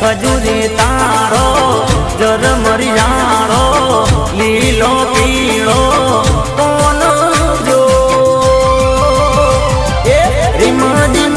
ખજૂરી તારો જરમરી જાણો લીલો પીળો કોન જો? એ રીમજી